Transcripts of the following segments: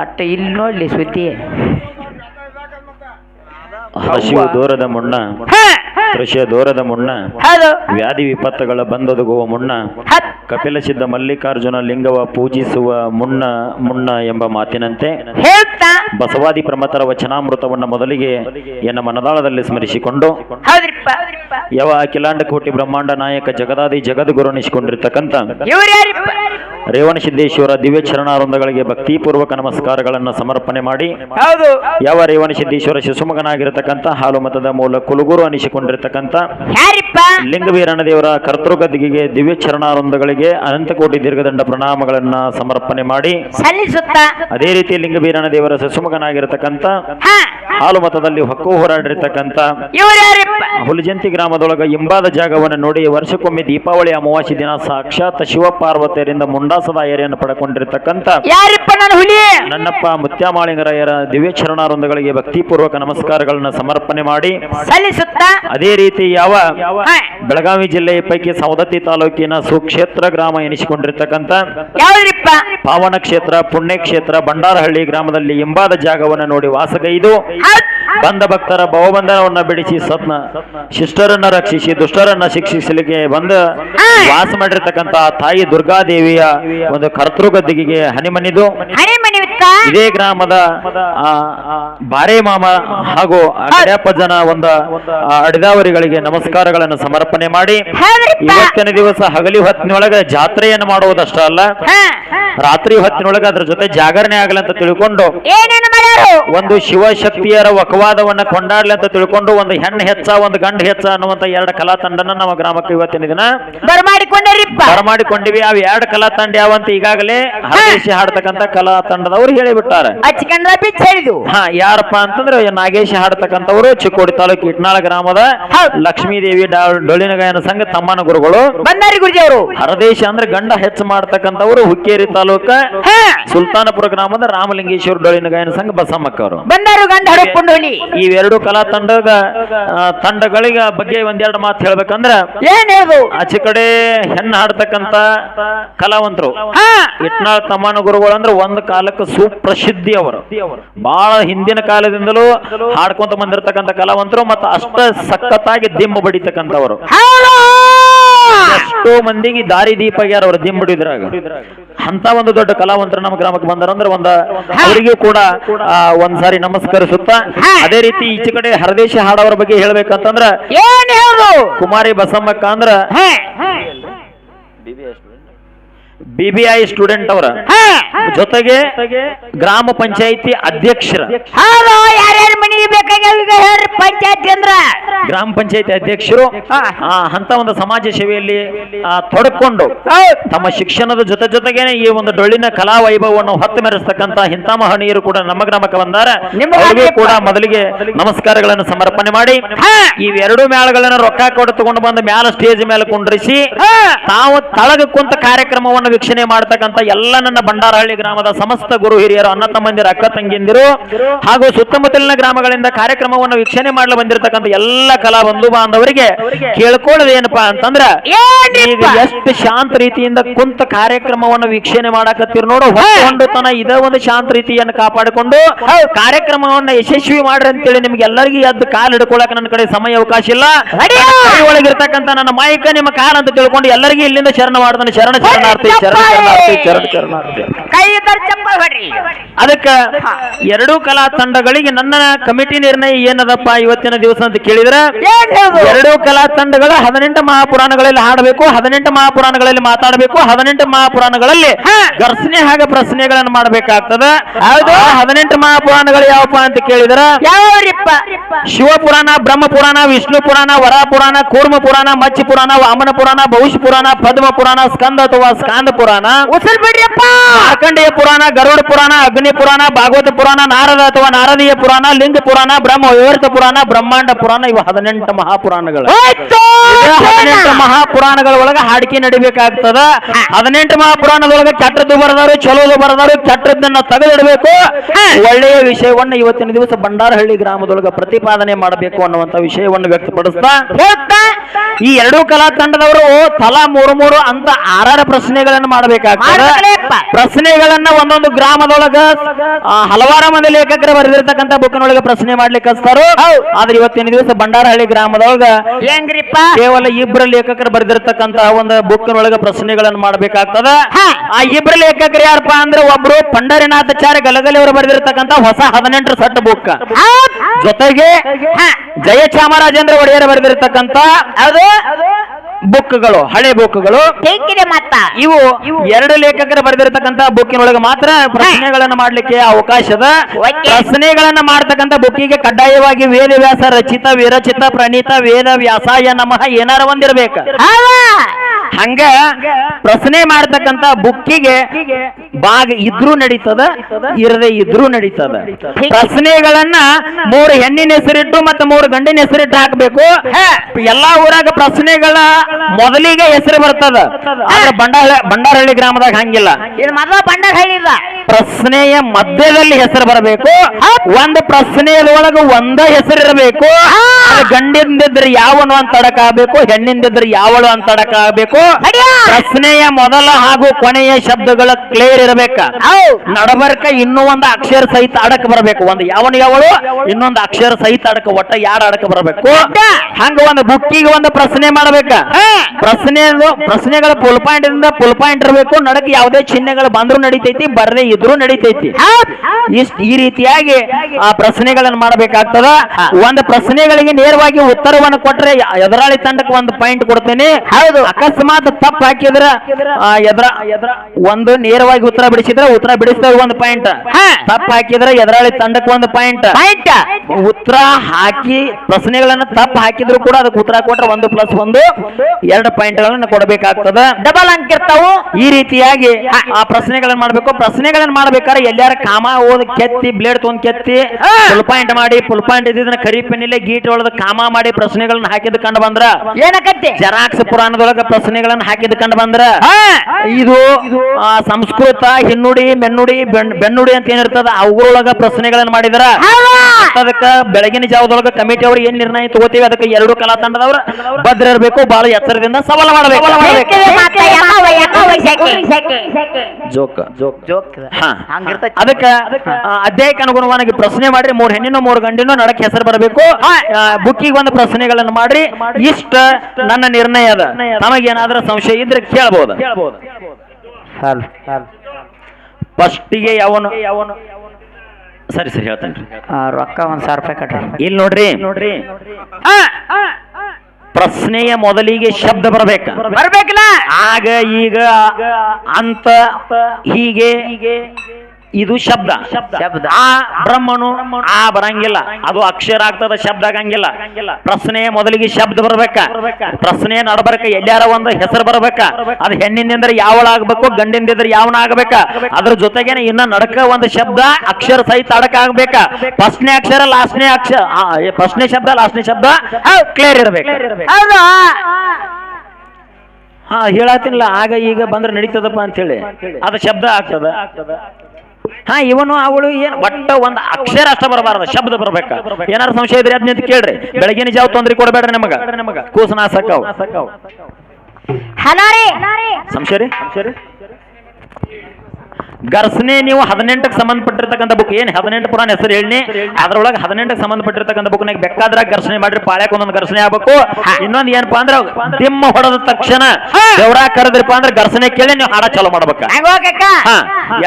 ಒಟ್ಟು ಇಲ್ಲಿ ನೋಡ್ಲಿ ಸುದ್ದಿ ಹಸಿವು ದೂರದ ಮುನ್ನ. ಕೃಷಿಯ ದೂರದ ಮುನ್ನ ಹೌದು. ವ್ಯಾಧಿ ವಿಪತ್ತುಗಳ ಬಂದೊದಗುವ ಮುನ್ನ ಹತ್. ಕಪಿಲ ಸಿದ್ಧ ಮಲ್ಲಿಕಾರ್ಜುನ ಲಿಂಗವ ಪೂಜಿಸುವ ಮುನ್ನ ಮುನ್ನ ಎಂಬ ಮಾತಿನಂತೆ ಹೇಳ್ತಾ. ಬಸವಾದಿ ಪ್ರಮತರ ವಚನಾಮೃತವನ್ನ ಮೊದಲಿಗೆ ಎನ್ನ ಮನದಾಳದಲ್ಲಿ ಸ್ಮರಿಸಿಕೊಂಡು ಹೌದ್ರಿಪ್ಪ. ಯಾವ ಅಖಿಲಾಂಡ ಕೋಟಿ ಬ್ರಹ್ಮಾಂಡ ನಾಯಕ ಜಗದಾದಿ ಜಗದ್ಗುರು ಅನಿಸಿಕೊಂಡಿರ್ತಕ್ಕಂಥ ರೇವಣ ಸಿದ್ದೇಶ್ವರ ದಿವ್ಯ ಭಕ್ತಿ ಭಕ್ತಿಪೂರ್ವಕ ನಮಸ್ಕಾರಗಳನ್ನು ಸಮರ್ಪಣೆ ಮಾಡಿ ಹೌದು. ಯಾವ ರೇವಣ ಸಿದ್ದೇಶ್ವರ ಶಿಶುಮಗನಾಗಿರತಕ್ಕಂಥ ಹಾಲು ಮತದ ಮೂಲ ಕುಲಗುರು ಅನಿಸಿಕೊಂಡಿರ್ತಕ್ಕಂಥ ಯಾರಿಪ್ಪ? ಲಿಂಗವೀರಣ ದೇವರ ಕರ್ತೃಗದ್ದಿಗೆ ದಿವ್ಯ ಚರಣಾರೊಂದಗಳಿಗೆ ಅನಂತಕೋಟಿ ದೀರ್ಘದಂಡ ಪ್ರಣಾಮಗಳನ್ನ ಸಮರ್ಪಣೆ ಮಾಡಿ ಸಲ್ಲಿಸುತ್ತ? ಅದೇ ರೀತಿ ಲಿಂಗವೀರಣ ದೇವರ ಸಸುಮಗನಾಗಿರತಕ್ಕಂತ ಹಾಲು ಮತದಲ್ಲಿ ಹೊಕ್ಕು ಹೋರಾಡಿರತಕ್ಕಂತ ಹುಲಿಜಂತಿ ಗ್ರಾಮದೊಳಗ ಇಂಬಾದ ಜಾಗವನ್ನು ನೋಡಿ ವರ್ಷಕ್ಕೊಮ್ಮೆ ದೀಪಾವಳಿ ಅಮಾವಾಸ್ಯ ದಿನ ಸಾಕ್ಷಾತ್ ಶಿವಪಾರ್ವತಿಯರಿಂದ ಮುಂಡಾಸದ ಏರಿಯನ್ನು ಪಡ್ಕೊಂಡಿರ್ತಕ್ಕಂಥ ನಾನು ಹುಲಿ. ನನ್ನಪ್ಪ ಮುತ್ಯಾಮಾಳಿಂಗರಾಯರ ದಿವ್ಯ ಚರಣಾರಂಧಗಳಿಗೆ ಭಕ್ತಿಪೂರ್ವಕ ನಮಸ್ಕಾರಗಳನ್ನ ಸಮರ್ಪಣೆ ಮಾಡಿ. ಸಲ್ಲಿಸುತ್ತ? ಅದೇ ರೀತಿ ಯಾವ ಬೆಳಗಾವಿ ಜಿಲ್ಲೆಯ ಪೈಕಿ ಸವದತ್ತಿ ತಾಲೂಕಿನ ಸುಕ್ಷೇತ್ರ ಗ್ರಾಮ ಎನಿಸಿಕೊಂಡಿರ್ತಕ್ಕಂಥ ಯಾವ್ದ್ರಿಪ್ಪ? ಪಾವನ ಕ್ಷೇತ್ರ ಪುಣ್ಯಕ್ಷೇತ್ರ ಬಂಡಾರಹಳ್ಳಿ ಗ್ರಾಮದಲ್ಲಿ ಎಂಬಾದ ಜಾಗವನ್ನು ನೋಡಿ ವಾಸಗೈದು. ಬಂದ ಭಕ್ತರ ಭವಬಂಧನವನ್ನ ಬಿಡಿಸಿ ಸತ್ನ ಶಿಷ್ಟರನ್ನ ರಕ್ಷಿಸಿ ದುಷ್ಟರನ್ನ ಶಿಕ್ಷಿಸಲಿಕ್ಕೆ ಬಂದ ವಾಸ ಮಾಡಿರ್ತಕ್ಕಂಥ ತಾಯಿ ದುರ್ಗಾದೇವಿಯ ಒಂದು ಕರ್ತೃಗದ್ದಿಗೆ ಹನಿಮನಿದು ಇದೇ ಗ್ರಾಮದ ಬಾರೆ ಮಾಮ ಹಾಗೂ ಅಡ್ಯಾಪ ಜನ ಒಂದು ಅಡಿದಾವರಿಗಳಿಗೆ ನಮಸ್ಕಾರಗಳನ್ನು ಸಮರ್ಪಣೆ ಮಾಡಿ. ಇವತ್ತನೇ ದಿವಸ ಹಗಲಿ ಹೊತ್ತಿನೊಳಗೆ ಜಾತ್ರೆಯನ್ನು ಮಾಡುವುದಷ್ಟ ಅಲ್ಲ. ರಾತ್ರಿ ಹೊತ್ತಿನೊಳಗೆ ಅದ್ರ ಜೊತೆ ಜಾಗರಣೆ ಆಗಲಿ ಅಂತ ತಿಳ್ಕೊಂಡು ಏನೇನು ಮಾಡ್ಯಾರು ಒಂದು ಶಿವಶಕ್ತಿಯರ ವಕವಾದವನ್ನ ಕೊಂಡಾಡ್ಲಿ ಅಂತ ತಿಳ್ಕೊಂಡು ಒಂದು ಹೆಣ್ಣು ಹೆಚ್ಚ ಒಂದು ಗಂಡು ಹೆಚ್ಚ ಅನ್ನುವಂತ ಎರಡು ಕಲಾ ತಂಡನ ನಮ್ಮ ಗ್ರಾಮಕ್ಕೆ ಇವತ್ತಿನ ದಿನ ಬರಮಾಡಿಕೊಂಡಿವಿ. ಅವ್ ಎರಡ್ ಕಲಾ ತಂಡ ಯಾವಂತ ಈಗಾಗಲೇ ಹರದೇಶಿ ಹಾಡತಕ್ಕಂತ ಕಲಾ ತಂಡದವ್ರು ಹೇಳಿಬಿಟ್ಟಾರೆ. ಹಚ್ಕೊಂಡ್ರ ಬಿಚ್ಚ ಹೇಳಿದು. ಹಾ ಯಾರಪ್ಪ ಅಂತಂದ್ರೆ ನಾಗೇಶ್ ಹಾಡತಕ್ಕಂತವ್ರು ಚಿಕ್ಕೋಡಿ ತಾಲೂಕು ಇಟ್ನಾಳ ಗ್ರಾಮದ ಲಕ್ಷ್ಮೀದೇವಿ ಡೊಳ್ಳಿನ ಗಾಯನ ಸಂಘ ತಮ್ಮನ ಗುರುಗಳು. ಬಂದಾರಿ ಗುರುಜಿ ಅವರು ಹರದೇಶ ಅಂದ್ರೆ ಗಂಡ ಹೆಚ್ಚು ಮಾಡ್ತಕ್ಕಂತವ್ರು ಹುಕ್ಕೇರಿ ತಾಲೂಕ. ಸುಲ್ತಾನಪುರ ಗ್ರಾಮದ ರಾಮಲಿಂಗೇಶ್ವರ ಡೊಳಿನ ಗಾಯನ ಸಂಘ ಬಸಮ್ಮಕ್ಕ ಅವರು ಬಂದರು ಹಡಕೊಂಡು ಹುಲಿ ಇವೆರಡು ಕಲಾ ತಂಡದ ಆ, ತಂಡಗಳಿಗೆ ಬಗ್ಗೆ ಒಂದೆರಡು ಮಾತು ಹೇಳ್ಬೇಕಂದ್ರ ಏನ್ ಹೇಳು ಆಚೆ ಕಡೆ ಹೆಣ್ಣು ಹಾಡ್ತಕ್ಕಂತ ಕಲಾವಂತರು. ಇಟ್ನಾಳ್ ತಮ್ಮನ ಗುರುಗಳು ಅಂದ್ರೆ ಒಂದು ಕಾಲಕ್ಕೆ ಸುಪ್ರಸಿದ್ಧಿ ಅವರು. ಬಹಳ ಹಿಂದಿನ ಕಾಲದಿಂದಲೂ ಹಾಡ್ಕೊಂತ ಬಂದಿರತಕ್ಕಂತ ಕಲಾವಂತರು ಮತ್ತೆ ಅಷ್ಟ ಸಖತ್ತಾಗಿ ದಿಮ್ಮ ಬಡಿತಕ್ಕಂಥವರು. ಎಷ್ಟೋ ಮಂದಿಗೆ ದಾರಿ ದೀಪ ಆಗ್ಯಾರ ಅವ್ರ ಅಂತ ಒಂದು ದೊಡ್ಡ ಕಲಾವಂತರು ನಮ್ಮ ಗ್ರಾಮಕ್ಕೆ ಬಂದಾರ. ಅಂದ್ರೆ ಒಂದ ಅವರಿಗೂ ಕೂಡ ಒಂದ್ಸಾರಿ ನಮಸ್ಕರಿಸುತ್ತ ಅದೇ ರೀತಿ ಈಚೆ ಕಡೆ ಹರದೇಶ ಹಾಡೋರ ಬಗ್ಗೆ ಹೇಳ್ಬೇಕಂತಂದ್ರ ಏನ್ ಹೇಳು ಕುಮಾರಿ ಬಸಮ್ಮಕ್ಕ ಅಂದ್ರ ಹಾ ಬಿ ಬಿ ಐ ಸ್ಟೂಡೆಂಟ್ ಅವರ ಜೊತೆಗೆ ಗ್ರಾಮ ಪಂಚಾಯತಿ ಅಧ್ಯಕ್ಷರ. ಹೌದು ಯಾರ್ಯಾರ ಮನೆಗೆ ಬೇಕಾಗ್ಯಾವ ಈಗ ಹೇಳ್ರಿ ಪಂಚಾಯತ್ ಅಂದ್ರ ಗ್ರಾಮ ಪಂಚಾಯತಿ ಅಧ್ಯಕ್ಷರು ಅಂತ ಒಂದು ಸಮಾಜ ಸೇವೆಯಲ್ಲಿ ತೊಡಕೊಂಡು ತಮ್ಮ ಶಿಕ್ಷಣದ ಜೊತೆ ಜೊತೆಗೇನೆ ಈ ಒಂದು ಡೊಳ್ಳಿನ ಕಲಾ ವೈಭವವನ್ನು ಹೊತ್ತು ಮೆರೆಸ್ತಕ್ಕಂತ ಇಂಥ ಮಹನೀಯರು ಕೂಡ ನಮ್ಮ ಗ್ರಾಮಕ್ಕೆ ಬಂದಾರ. ಕೂಡ ಮೊದಲಿಗೆ ನಮಸ್ಕಾರಗಳನ್ನು ಸಮರ್ಪಣೆ ಮಾಡಿ. ಇವೆರಡು ಮೇಳಗಳನ್ನ ರೊಕ್ಕ ಕೊಟ್ಟು ತಗೊಂಡು ಬಂದ ಮ್ಯಾಲ ಸ್ಟೇಜ್ ಮೇಲೆ ಕುಂಡ್ರಿಸಿ. ತಾವು ತಳಗ ಕುಂತ ಕಾರ್ಯಕ್ರಮವನ್ನು ವೀಕ್ಷಣೆ ಮಾಡ್ತಕ್ಕಂತ ಎಲ್ಲ ನನ್ನ ಬಂಡಾರಹಳ್ಳಿ ಗ್ರಾಮದ ಸಮಸ್ತ ಗುರು ಹಿರಿಯರು ಅನ್ನ ತಮ್ಮಂದಿರು ಅಕ್ಕ ತಂಗಿಂದಿರು ಹಾಗೂ ಸುತ್ತಮುತ್ತಲಿನ ಗ್ರಾಮಗಳಿಂದ ಕಾರ್ಯಕ್ರಮವನ್ನು ವೀಕ್ಷಣೆ ಮಾಡಲು ಬಂದಿರತಕ್ಕಂತ ಎಲ್ಲ ಕಲಾ ಬಂಧು ಬಾಂಧವರಿಗೆ ಕೇಳ್ಕೊಳ್ಳೋದು ಏನಪ್ಪಾ ಅಂತಂದ್ರ? ಈಗ ಎಷ್ಟು ಶಾಂತ ರೀತಿಯಿಂದ ಕುಂತ ಕಾರ್ಯಕ್ರಮವನ್ನು ವೀಕ್ಷಣೆ ಮಾಡಕತ್ತಿರು ನೋಡು. ಹೊಂಡು ತನ ಇದೇ ಒಂದು ಶಾಂತ ರೀತಿಯನ್ನು ಕಾಪಾಡಿಕೊಂಡು ಕಾರ್ಯಕ್ರಮವನ್ನ ಯಶಸ್ವಿ ಮಾಡ್ರಿ ಅಂತೇಳಿ ನಿಮ್ಗೆ ಎಲ್ಲರಿಗೂ ಎದ್ದು ಕಾಲು ಹಿಡ್ಕೊಳಕ್ ನನ್ನ ಕಡೆ ಸಮಯ ಅವಕಾಶ ಇಲ್ಲ. ಒಳಗಿರ್ತಕ್ಕಂಥ ನನ್ನ ಮಾಯಕ ನಿಮ್ಮ ಕಾಲ ಅಂತ ತಿಳ್ಕೊಂಡು ಎಲ್ಲರಿಗೂ ಇಲ್ಲಿಂದ ಶರಣ ಮಾಡ್ತಾನೆ. ಶರಣ ಶರಣಾರ್ಥಿ ಶರಣ ಶರಣಾರ್ಥಿ ಶರಣ ಶರಣಾರ್ಥಿ ಕೈ ಇದ್ದರ್ ಚಪ್ಪಲ್ ಹೊಡ್ರಿ ಅದಕ್ಕ ಎರಡೂ ಕಲಾ ತಂಡಗಳಿಗೆ ನನ್ನ ಕಮಿಟಿ ನಿರ್ಣಯ ಏನದಪ್ಪ ಇವತ್ತಿನ ದಿವಸ ಅಂತ ಕೇಳಿದ್ರೆ? ಎರಡು ಎರಡೂ ಕಲಾ ತಂಡಗಳ ಹದಿನೆಂಟು ಮಹಾಪುರಾಣಗಳಲ್ಲಿ ಹಾಡಬೇಕು ಹದಿನೆಂಟು ಮಹಾಪುರಾಣಗಳಲ್ಲಿ ಮಾತಾಡಬೇಕು ಹದಿನೆಂಟು ಮಹಾಪುರಾಣಗಳಲ್ಲಿ ಘರ್ಷಣೆ ಹಾಗೆ ಪ್ರಶ್ನೆಗಳನ್ನು ಮಾಡಬೇಕಾಗ್ತದ. ಹೌದು. ಹದಿನೆಂಟು ಮಹಾಪುರಾಣಗಳು ಯಾವಪ್ಪ ಅಂತ ಕೇಳಿದ್ರ? ಯಾವ್ರಿಪ್ಪ? ಶಿವಪುರಾಣ ಬ್ರಹ್ಮ ಪುರಾಣ ವಿಷ್ಣು ಪುರಾಣ ವರ ಪುರಾಣ ಕೂರ್ಮ ಪುರಾಣ ಮಚ್ಚಿ ಪುರಾಣ ವಾಮನ ಪುರಾಣ ಭವಿಷ್ಯ ಪುರಾಣ ಪದ್ಮ ಪುರಾಣ ಸ್ಕಂದ ಅಥವಾ ಸ್ಕಾಂದ ಪುರಾಣ ಉಸಿಲ್ ಬಿಡ್ರಿಪ್ಪ ಮಾರ್ಕಂಡೇಯ ಪುರಾಣ ಗರುಡ ಪುರಾಣ ಅಗ್ನಿ ಪುರಾಣ ಭಾಗವತ ಪುರಾಣ ನಾರದ ಅಥವಾ ನಾರದೀಯ ಪುರಾಣ ಲಿಂಗ ಪುರಾಣ ಬ್ರಹ್ಮ ವಿವರ್ತ ಪುರಾಣ ಬ್ರಹ್ಮಾಂಡ ಪುರಾಣ ಇವು ಹದಿನೆಂಟು ಮಹಾಪುರಾಣಗಳು. ಹದಿನೆಂಟು ಮಹಾಪುರಾಣಗಳ ಒಳಗ ಹಾಡಿಕೆ ನಡಿಬೇಕಾಗ್ತದ. ಹದಿನೆಂಟು ಮಹಾಪುರಾಣದೊಳಗ ಕೆಟ್ಟದ್ದು ಬರದಾರು ಚಲೋದು ಬರದಾರು ಕೆಟ್ಟದ್ದನ್ನ ತೆಗೆದಿಡಬೇಕು. ಒಳ್ಳೆಯ ವಿಷಯವನ್ನ ಇವತ್ತಿನ ದಿವಸ ಬಂಡಾರಹಳ್ಳಿ ಗ್ರಾಮದೊಳಗ ಪ್ರತಿಪಾದನೆ ಮಾಡಬೇಕು ಅನ್ನುವಂತ ವಿಷಯವನ್ನು ವ್ಯಕ್ತಪಡಿಸ್ತಾ ಈ ಎರಡೂ ಕಲಾ ತಂಡದವರು ತಲಾ ಮೂರು ಮೂರು ಅಂತ ಆರಾರ ಪ್ರಶ್ನೆಗಳನ್ನು ಮಾಡಬೇಕಾಗ್ತದೆ. ಪ್ರಶ್ನೆಗಳನ್ನ ಒಂದೊಂದು ಗ್ರಾಮದೊಳಗ ಹಲವಾರು ಮಂದಿ ಲೇಖಕರು ಬರೆದಿರ್ತಕ್ಕಂಥ ಬುಕ್ನೊಳಗೆ ಪ್ರಶ್ನೆ ಮಾಡ್ಲಿಕ್ಕೆ ಹಚ್ತಾರೋ? ಆದ್ರೆ ಇವತ್ತಿನ ದಿವಸ ಬಂಡಾರಹಳ್ಳಿ ಗ್ರಾಮದೊಳಗ ಹೆಂಗ್ರಿಪ್ಪ? ಕೇವಲ ಇಬ್ರ ಲೇಖಕರು ಬರೆದಿರ್ತಕ್ಕಂತಹ ಒಂದು ಬುಕ್ನೊಳಗ ಪ್ರಶ್ನೆಗಳನ್ನು ಮಾಡಬೇಕಾಗ್ತದ. ಆ ಇಬ್ರ ಲೇಖಕರು ಯಾರಪ್ಪ ಅಂದ್ರೆ ಒಬ್ರು ಪಂಡರಿನಾಥಾಚಾರ್ಯ ಗಲಗಲಿ ಅವರು ಬರೆದಿರ್ತಕ್ಕಂಥ ಹೊಸ ಹದಿನೆಂಟರ ಸಟ್ಟ ಬುಕ್. ಜೊತೆಗೆ ಜಯ ಚಾಮರಾಜೇಂದ್ರ ಒಡೆಯರ್ ಬರೆದಿರ್ತಕ್ಕಂಥ ಹೌದು. ಬುಕ್ಗಳು ಹಳೆ ಬುಕ್ಗಳು. ಮತ್ತ ಇವು ಎರಡು ಲೇಖಕರು ಬರೆದಿರತಕ್ಕಂತ ಬುಕ್ಕಿನೊಳಗೆ ಮಾತ್ರ ಪ್ರಶ್ನೆಗಳನ್ನ ಮಾಡ್ಲಿಕ್ಕೆ ಅವಕಾಶದ ಅದ ಪ್ರಶ್ನೆಗಳನ್ನ ಮಾಡ್ತಕ್ಕಂಥ ಬುಕ್ಕಿಗೆ ಕಡ್ಡಾಯವಾಗಿ ವೇದವ್ಯಾಸ ರಚಿತ ವಿರಚಿತ ಪ್ರಣೀತ ವೇದ ವ್ಯಾಸಾಯ ನಮಃ ಏನಾರ ಒಂದಿರ್ಬೇಕು. ಹಂಗ ಪ್ರಶ್ನೆ ಮಾಡ್ತಕ್ಕಂತ ಬುಕ್ಕಿಗೆ ಭಾಗ ಇದ್ರೂ ನಡೀತದ ಇರದೆ ಇದ್ರೂ ನಡೀತದ. ಪ್ರಶ್ನೆಗಳನ್ನ ಮೂರು ಹೆಣ್ಣಿನ ಹೆಸರಿಟ್ಟು ಮತ್ತೆ ಮೂರು ಗಂಡಿನ ಹೆಸರಿಟ್ಟು ಹಾಕಬೇಕು. ಎಲ್ಲಾ ಊರಾಗ ಪ್ರಶ್ನೆಗಳ ಮೊದಲಿಗೆ ಹೆಸರು ಬರ್ತದ. ಆದ್ರೆ ಬಂಡಾರ ಬಂಡಾರಹಳ್ಳಿ ಗ್ರಾಮದಾಗ ಹಂಗಿಲ್ಲ. ಇದು ಮೊದಲ ಬಂಡಾರ ಪ್ರಶ್ನೆಯ ಮಧ್ಯದಲ್ಲಿ ಹೆಸರು ಬರಬೇಕು. ಒಂದು ಪ್ರಶ್ನೆಯದೊಳಗ ಒಂದ ಹೆಸರು ಇರಬೇಕು. ಗಂಡಿಂದಿದ್ರೆ ಯಾವನು ಅಂತ ತಡಕ ಆಗ್ಬೇಕು ಹೆಣ್ಣಿಂದಿದ್ರೆ ಯಾವಳು ಅಂತ ತಡಕ ಆಗ್ಬೇಕು. ಪ್ರಶ್ನೆಯ ಮೊದಲ ಹಾಗೂ ಕೊನೆಯ ಶಬ್ದಗಳ ಕ್ಲಿಯರ್ ಇರಬೇಕ? ನಡಬರ್ಕ ಇನ್ನೂ ಒಂದು ಅಕ್ಷರ ಸಹಿತ ಅಡಕ ಬರಬೇಕು. ಒಂದು ಯಾವನ ಯಾವಳು? ಇನ್ನೊಂದು ಅಕ್ಷರ ಸಹಿತ ಅಡಕ ಒಟ್ಟ ಯಾರ ಅಡಕ ಬರಬೇಕು. ಹಂಗ ಒಂದು ಬುಕ್ಕಿಗೆ ಒಂದು ಪ್ರಶ್ನೆ ಮಾಡಬೇಕ. ಪ್ರಶ್ನೆ ಪ್ರಶ್ನೆಗಳ ಫುಲ್ ಪಾಯಿಂಟ್ ಇಂದ ಫುಲ್ ಪಾಯಿಂಟ್ ಇರಬೇಕು. ನಡಕ ಯಾವುದೇ ಚಿಹ್ನೆಗಳು ಬಂದ್ರು ನಡಿತೈತಿ ಬರದೇ ಇದ್ರು ನಡಿತೈತಿ. ಇಷ್ಟ ಈ ರೀತಿಯಾಗಿ ಆ ಪ್ರಶ್ನೆಗಳನ್ನ ಮಾಡಬೇಕಾಗ್ತದ. ಒಂದು ಪ್ರಶ್ನೆಗಳಿಗೆ ನೇರವಾಗಿ ಉತ್ತರವನ್ನು ಕೊಟ್ರೆ ಎದುರಾಳಿ ತಂಡಕ್ಕೆ ಒಂದು ಪಾಯಿಂಟ್ ಕೊಡ್ತೇನೆ. ಹೌದು. ಅಕಸ್ಮಾತ್ ತಪ್ಪು ಹಾಕಿದ್ರ ಎದ್ರ ಒಂದು ನೇರವಾಗಿ ಉತ್ತರ ಬಿಡಿಸಿದ್ರೆ ಉತ್ತರ ಬಿಡಿಸಿದ್ರೆ ಒಂದು ಪಾಯಿಂಟ್ ತಪ್ಪ ಹಾಕಿದ್ರೆ ಎದುರಾಳಿ ತಂಡಕ್ಕೆ ಒಂದು ಪಾಯಿಂಟ್ ಪಾಯಿಂಟ್ ಉತ್ತರ ಹಾಕಿ ಪ್ರಶ್ನೆಗಳನ್ನ ತಪ್ಪು ಹಾಕಿದ್ರು ಕೂಡ ಅದಕ್ಕೆ ಉತ್ತರ ಕೊಟ್ರೆ ಒಂದು ಪ್ಲಸ್ ಒಂದು. ಎರಡು ಪಾಯಿಂಟ್ ಗಳನ್ನ ಕೊಡಬೇಕಾಗ್ತದೆ. ಡಬಲ್ ಅಂಕ ಇರ್ತಾವು ಈ ರೀತಿಯಾಗಿ ಆ ಪ್ರಶ್ನೆಗಳನ್ನ ಮಾಡ್ಬೇಕು. ಪ್ರಶ್ನೆಗಳನ್ನ ಮಾಡ್ಬೇಕಾದ್ರೆ ಎಲ್ಲಾರ ಕಾಮ ಓದ್ ಕೆತ್ತಿ ಬ್ಲೇಡ್ ತೊಂದ್ ಕೆತ್ತಿ ಫುಲ್ ಪಾಯಿಂಟ್ ಮಾಡಿ ಫುಲ್ ಪಾಯಿಂಟ್ ಇದ್ದಿದ್ದನ್ನ ಕರಿ ಪೆನ್ನಿಲೆ ಗೀಟ್ ಒಳದ ಕಾಮ ಮಾಡಿ ಪ್ರಶ್ನೆಗಳನ್ನ ಹಾಕಿದ್ ಕಂಡು ಬಂದ್ರ? ಏನಕತ್ತಿ? ಜರಾಕ್ಸ್ ಪುರಾಣದೊಳಗ ಪ್ರಶ್ನೆಗಳನ್ನ ಹಾಕಿದ್ ಕಂಡು ಬಂದ್ರ? ಇದು ಆ, ಸಂಸ್ಕೃತ ಹಿನ್ನುಡಿ ಮೆನ್ನುಡಿ ಬೆನ್ನುಡಿ ಅಂತ ಏನಿರ್ತದ ಅವುಗಳೊಳಗ ಪ್ರಶ್ನೆಗಳನ್ನ ಮಾಡಿದಾರ. ಅದಕ್ಕ ಬೆಳಗಿನ ಜಾವದೊಳಗ ಕಮಿಟಿ ಅವ್ರು ಏನ್ ನಿರ್ಣಯ ತಗೋತೀವಿ? ಅದಕ್ಕೆ ಎರಡು ಕಲಾ ತಂಡದವ್ರ ಭದ್ರ ಇರಬೇಕು ಬಹಳ ಎತ್ತರದಿಂದ ಸವಾಲ ಮಾಡಬೇಕು. ಜೋಕ್. ಜೋಕ್ ಅದಕ್ಕ ಅಧ್ಯಾಯಕ್ಕೆ ಅನುಗುಣವಾಗಿ ಪ್ರಶ್ನೆ ಮಾಡ್ರಿ. ಮೂರ್ ಹೆಣ್ಣಿನೋ ಮೂರ್ ಗಂಡಿನ ನಡಕ್ ಹೆಸರು ಬರಬೇಕು. ಬುಕ್ಕಿಗೆ ಒಂದು ಪ್ರಶ್ನೆಗಳನ್ನು ಮಾಡ್ರಿ. ಇಷ್ಟ ನನ್ನ ನಿರ್ಣಯ ಅದ. ನಮಗೇನಾದ್ರೂ ಸಂಶಯ ಇದ್ರೆ ಕೇಳ್ಬೋದು? ಫಸ್ಟಿಗೆ ಯಾವನು? ಯಾವನು ಸರಿ ಸರಿ ಹೇಳ್ತೇನೆ ರೊಕ್ಕ ಒಂದ್ ಸಾವಿರ ರೂಪಾಯಿ ಕಟ್ಟ ಇಲ್ಲಿ ನೋಡ್ರಿ. ನೋಡ್ರಿ. ಪ್ರಶ್ನೆಯ ಮೊದಲಿಗೆ ಶಬ್ದ ಬರಬೇಕ. ಬರ್ಬೇಕಲ್ಲ. ಆಗ ಈಗ ಅಂತ ಹೀಗೆ ಇದು ಶಬ್ದ. ಶಬ್ದ. ಆ ಬ್ರಹ್ಮನು ಆ ಬರಂಗಿಲ್ಲ. ಅದು ಅಕ್ಷರ ಆಗ್ತದ ಶಬ್ದ ಆಗಂಗಿಲ್ಲ. ಪ್ರಶ್ನೆ ಮೊದಲಿಗೆ ಶಬ್ದ ಬರ್ಬೇಕ. ಪ್ರಶ್ನೆ ನಡಬರ್ಕ ಎಲ್ಲಾರ ಒಂದು ಹೆಸರು ಬರ್ಬೇಕ. ಅದು ಹೆಣ್ಣಿನಿಂದ್ರೆ ಯಾವಳ ಆಗ್ಬೇಕು ಗಂಡಿಂದಿದ್ರೆ ಯಾವನ ಆಗ್ಬೇಕ. ಅದ್ರ ಜೊತೆಗೇನೆ ಇನ್ನ ನಡಕ ಒಂದು ಶಬ್ದ ಅಕ್ಷರ ಸಹಿತ ಅಡಕ ಆಗ್ಬೇಕ. ಫಸ್ಟ್ನೇ ಅಕ್ಷರ ಲಾಸ್ಟ್ನೇ ಅಕ್ಷರ ಫಸ್ಟ್ನೇ ಶಬ್ದ ಲಾಸ್ಟ್ನೇ ಶಬ್ದ ಕ್ಲಿಯರ್ ಇರ್ಬೇಕು. ಹಾ ಹೇಳತ್ತಿಲ್ಲ ಆಗ ಈಗ ಬಂದ್ರೆ ನಡೀತದಪ್ಪ ಅಂತ ಹೇಳಿ ಅದು ಶಬ್ದ ಆಗ್ತದ. ಹಾ ಇವನು ಅವಳು ಏನ್ ಒಟ್ಟ ಒಂದು ಅಕ್ಷರ ಅಷ್ಟ ಬರಬಾರದು ಶಬ್ದ ಬರ್ಬೇಕ. ಏನಾರ ಸಂಶಯ ಇದ್ರೆ ಅದ್ನ ಕೇಳ್ರಿ. ಬೆಳಗಿನ ಜಾವ ತೊಂದ್ರೆ ಕೊಡಬೇಡ್ರಿ ನಮಗ. ನಮಗ ಕೂಸನ ಸಕ್ಕವ್ ಸಂಶಯ ರೀ? ಸಂಶಯ ರೀ? ಘರ್ಷಣೆ ನೀವು ಹದಿನೆಂಟಕ್ಕೆ ಸಂಬಂಧಪಟ್ಟಿರ್ತಕ್ಕಂಥ ಬುಕ್ ಏನು? ಹದಿನೆಂಟು ಪುರಾಣ ಹೆಸರು ಹೇಳಿ ಅದರೊಳಗೆ ಹದಿನೆಂಟಕ್ಕೆ ಸಂಬಂಧಪಟ್ಟಿರ್ತಕ್ಕಂಥ ಬುಕ್ ನಾಗ ಬೆಕ್ಕಾದ್ರ ಘರ್ಷಣೆ ಮಾಡ್ರಿ. ಪಾಳ್ಯಕ್ಕೆ ಒಂದೊಂದು ಘರ್ಷಣೆ ಆಗ್ಬೇಕು. ಇನ್ನೊಂದು ಏನಪ್ಪಾ ಅಂದ್ರೆ ದಿಮ್ಮ ಹೊಡೆದ ತಕ್ಷಣ ದೇವ್ರ ಕರೆದ್ರಪ್ಪ ಅಂದ್ರೆ ಘರ್ಷಣೆ ಕೇಳಿ ನೀವು ಹಾಡ ಚಾಲೂ ಮಾಡ್ಬೇಕ.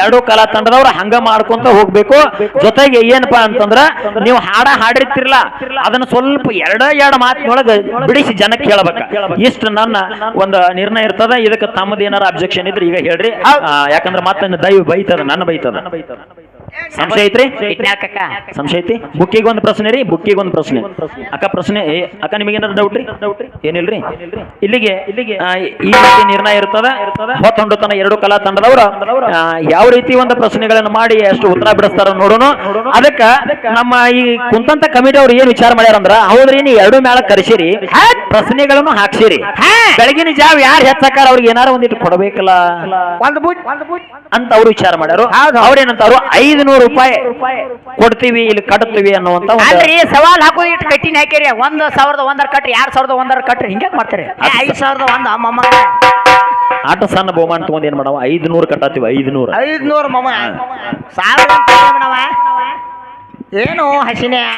ಎರಡು ಕಲಾ ತಂಡದವ್ರು ಹಂಗ ಮಾಡ್ಕೊಂತ ಹೋಗ್ಬೇಕು. ಜೊತೆಗೆ ಏನಪ್ಪಾ ಅಂತಂದ್ರ ನೀವು ಹಾಡ ಹಾಡಿರ್ತಿರ್ಲ. ಅದನ್ನ ಸ್ವಲ್ಪ ಎರಡ ಎರಡು ಮಾತಿನೊಳಗ ಬಿಡಿಸಿ ಜನಕ್ಕೆ ಹೇಳ್ಬೇಕ ಇಷ್ಟು ನನ್ನ ಒಂದು ನಿರ್ಣಯ ಇರ್ತದ. ಇದಕ್ಕೆ ತಮ್ಮದೇನಾರ ಅಬ್ಜೆಕ್ಷನ್ ಇದ್ರೆ ಈಗ ಹೇಳ್ರಿ. ಯಾಕಂದ್ರೆ ಮತ್ತೆ ದೈವ ಬೈತದ ನನ್ನ ಬೈತದ? ಸಂಶಯ ಐತ್ರಿ? ಸಂಶಯ ಐತಿ? ಬುಕ್ಕಿಗೆ ಒಂದು ಪ್ರಶ್ನೆ ರೀ ಬುಕ್ಕಿಗೆ ಒಂದು ಪ್ರಶ್ನೆ. ಅಕ್ಕ ಪ್ರಶ್ನೆ ಏ, ಅಕ್ಕ ನಿಮಗೆ ಏನಾದ್ರು ಡೌಟ್ ರೀ? ಡೌಟ್ ರೀ? ಏನಿಲ್ರಿ? ಇಲ್ಲಿಗೆ ಇಲ್ಲಿಗೆ. ಈ ರೀತಿ ನಿರ್ಣಯ ಇರ್ತದ? ಹೊತ್ತೊಂಡು ತನ ಎರಡು ಕಲಾ ತಂಡದವರು. ಯಾವ ರೀತಿ ಒಂದು ಪ್ರಶ್ನೆಗಳನ್ನು ಮಾಡಿ ಅಷ್ಟು ಉತ್ತರ ಬಿಡಿಸ್ತಾರ ನೋಡೋಣ ಅದಕ್ಕ ನಮ್ಮ ಈ ಕುಂತಂತ ಕಮಿಟಿ ಅವ್ರು ಏನ್ ವಿಚಾರ ಮಾಡ್ಯಾರಂದ್ರ ಹೌದ್ರಿ ನೀವು ಎರಡು ಮೇಳ ಕರೆಸಿರಿ. ಪ್ರಶ್ನೆಗಳನ್ನು ಹಾಕ್ಸಿರಿ. ಬೆಳಗಿನ ಜಾವ ಯಾರು ಹೆಚ್ಚಾಕಾರ ಅವ್ರಿಗೆ ಏನಾರ ಒಂದಿಟ್ಟು ಕೊಡಬೇಕಲ್ಲ? ಅಂತ ಅವ್ರು ವಿಚಾರ ಮಾಡ್ಯಾರು. ಅವ್ರೇನಂತಾರು ಐದು ನೂರು ರೂಪಾಯಿ ಕೊಡ್ತೀವಿ ಇಲ್ಲಿ ಕಟ್ತೀವಿ ಅನ್ನುವಂತ ಒಂದು ಅಲ್ರಿ ಸವಾಲ್ ಹಾಕೋದು ಇಟ್ಟು ಕಟ್ಟಿನ ಹಾಕಿರಿ. ಒಂದ್ ಸಾವಿರದ ಒಂದರ ಕಟ್ರಿ ಎರಡ್ ಸಾವಿರದ ಒಂದರ ಕಟ್ರಿ ಹಿಂಗೆ ಮಾಡ್ತಾರೆ? ಐದ್ ಸಾವಿರದ ಒಂದ್ ಅಮ್ಮಮ್ಮ ಆಟ ಸಣ್ಣ ಬಹುಮಾನ ತಗೊಂಡ್ ಏನ್ ಮಾಡವ? ಐದ್ನೂರು ಕಟ್ಟಾತೀವಿ ಐದ್ನೂರು. ಐದ್ನೂರು ಮಮ್ಮ ಸಾವಿರ ಅಂತ ಹೇಳೋಣವ. ಏನು ಹಸಿನೇ?